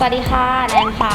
สวัสดีค่ะแนนค่ะ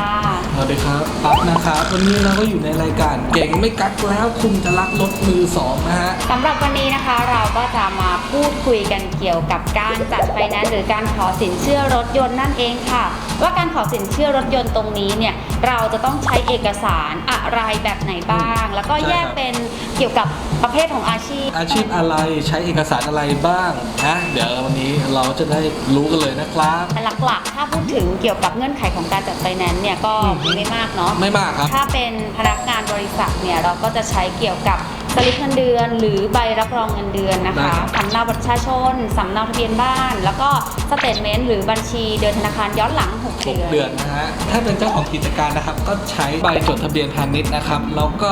สวัสดีครับปั๊บนะครับ วันนี้เราก็อยู่ในรายการเก่งไม่กักแล้วคุณจะรักรถมือสองนะฮะสำหรับวันนี้นะคะเราก็จะมาพูดคุยกันเกี่ยวกับการจัดไฟแนนซ์หรือการขอสินเชื่อรถยนต์นั่นเองค่ะ ว่าการขอสินเชื่อรถยนต์ตรงนี้เนี่ยเราจะต้องใช้เอกสารอะไรแบบไหนบ้าง แล้วก็แยกเป็นเกี่ยวกับประเภทของอาชีพ อาชีพอะไรใช้เอกสารอะไรบ้างนะเดี๋ยววันนี้เราจะได้รู้กันเลยนะครับหลักๆ ถ้าพูดถึงเกี่ยวกับเงื่อนไขของการจัดไฟแนนซ์เนี่ยก็อืมมีไม่มากเนาะไม่มากครับ ถ้าเป็นพนักงานบริษัทเนี่ยเราก็จะใช้เกี่ยวกับ สลิปเงินเดือนหรือใบรับรองเงินเดือนนะคะได้ครับ สำเนาบัตรประชาชนสำเนาทะเบียนบ้าน แล้วก็สเตทเมนต์หรือบัญชีเดินธนาคารย้อนหลัง6หกเดือนเดือนนะฮะ ถ้าเป็นเจ้าของกิจการนะครับ ก็ใช้ใบจดทะเบียนพาณิชย์นะครับ แล้วก็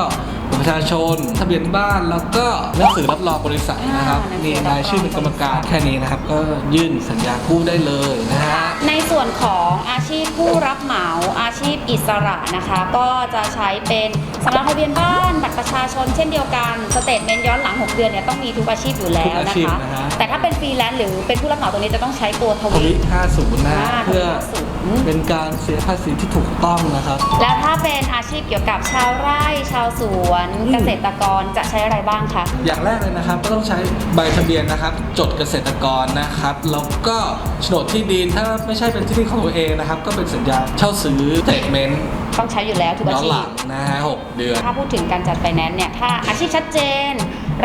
บัตรประชาชน ทะเบียนบ้าน แล้วก็หนังสือรับรองบริษัทนะครับ อ่าหนังสืนี่อรับรอง รายชื่อเป็นกรรมการแค่นี้นะครับ ก็ยื่นสัญญากู้ได้เลยนะฮะ ในส่วนของอาชีพผู้รับเหมาอาชีพอิสระนะคะ ก็จะใช้เป็น สำเนาทะเบียนบ้านบัตรประชาชนเช่นเดียวกันสเตทเมนต์ย้อนหลัง 6 เดือนเนี่ยต้องมีทุกอาชีพอยู่แล้วทุกอานะชีพคะ นะฮะ แต่ถ้าเป็นฟรีแลนซ์หรือเป็นผู้รับเหมาตรงนี้จะต้องใช้ตัวททวิวิ 50นะอ่าเพื่อทวิ50 เป็นการเสียภาษีที่ถูกต้องนะครับ แล้วถ้าเป็นอาชีพเกี่ยวกับชาวไร่ชาวสวนอืม เกษตรกรจะใช้อะไรบ้างคะ อย่างแรกเลยนะครับก็ต้องใช้ใบทะเบียนนะครับ จดเกษตรกรนะครับแล้วก็โฉนดที่ดินถ้าไม่ใช่เป็นที่ดินของตัวเองนะครับ ก็เป็นสัญญาเช่าซื้อเตทเมนต์ ต้องใช้อยู่แล้วทุกอาย้อนชีหพลังนะฮะหกเดือน ถ้าพูดถึงการจัดไฟแนนซ์เนี่ย ถ้าอาชีพชัดเจน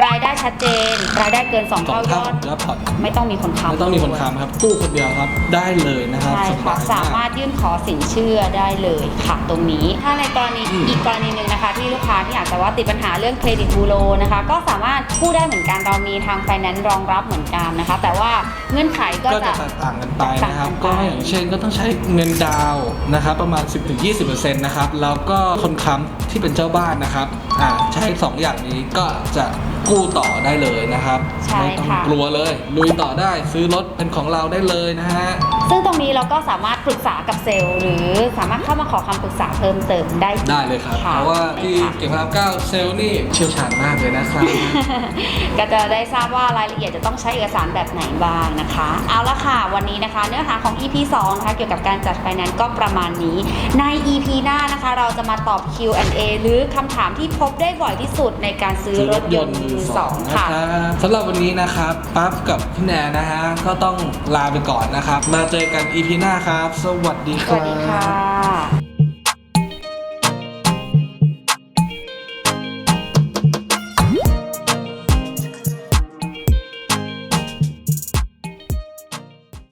รายได้ชัดเจน รายได้เกิน2สองเท่ายเท่าอด แล้วผ่อนไม่ต้องมีคนค้ำไม่ต้องมีคนค้ำครับกู้คนเดียวครับ ได้เลยนะครับใช่สค่ะบายสามามารกถยื่นขอสินเชื่อได้เลยค่ะตรงนี้ ถ้าในกรณีอืม อีกกรณีหนึ่งนะคะ ที่ลูกค้าที่อาจจะว่าติดปัญหาเรื่องเครดิตบูโรนะคะ ก็สามารถกู้ได้เหมือนกันเรามีทางไฟแนนซ์รองรับเหมือนกันนะคะ แต่ว่าเงื่อนไขก็ก็จะ จะแตกต่างกันไปนะครับ แตกก็ต่างกันไป อย่างเช่นก็ต้องใช้เงินดาวน์นะครับประมาณ 10-20%นะครับแล้วก็คนค้ำที่เป็นเจ้าบ้านนะครับ อ่าใช้สองอย่างนี้ก็จะกู้ต่อได้เลยนะครับใช่ไม่ต้องค่ะ กลัวเลยลุยต่อได้ซื้อรถเป็นของเราได้เลยนะฮะ ซึ่งตรงนี้เราก็สามารถปรึกษากับเซลล์ หรือสามารถเข้ามาขอคำปรึกษาเพิ่มเติมได้ได้เลยครับค่ะเพราะว่าที่ค่ะ เก็บพระรามเก้าเซลล์นี่เชี่ยวชาญมากเลยนะครับ ก็จะได้ทราบว่ารายละเอียดจะต้องใช้เอกสารแบบไหนบ้างนะคะ เอาละค่ะ วันนี้นะคะ เนื้อหาของ EP 2นะคะเกี่ยวกับการจัดไฟแนนซ์ก็ประมาณนี้ ใน EP หน้านะคะ เราจะมาตอบ Q&A หรือคำถามที่พบได้บ่อยที่สุดในการซื้อรถยนต์มือสองนะค่ะครับสำหรับวันนี้นะครับปั๊บกับพี่แนนนะฮะก็ต้องลาไปก่อนนะครับ มาเจอกัน EP หน้าครับ สวัสดีสครับวัสดีค่ะ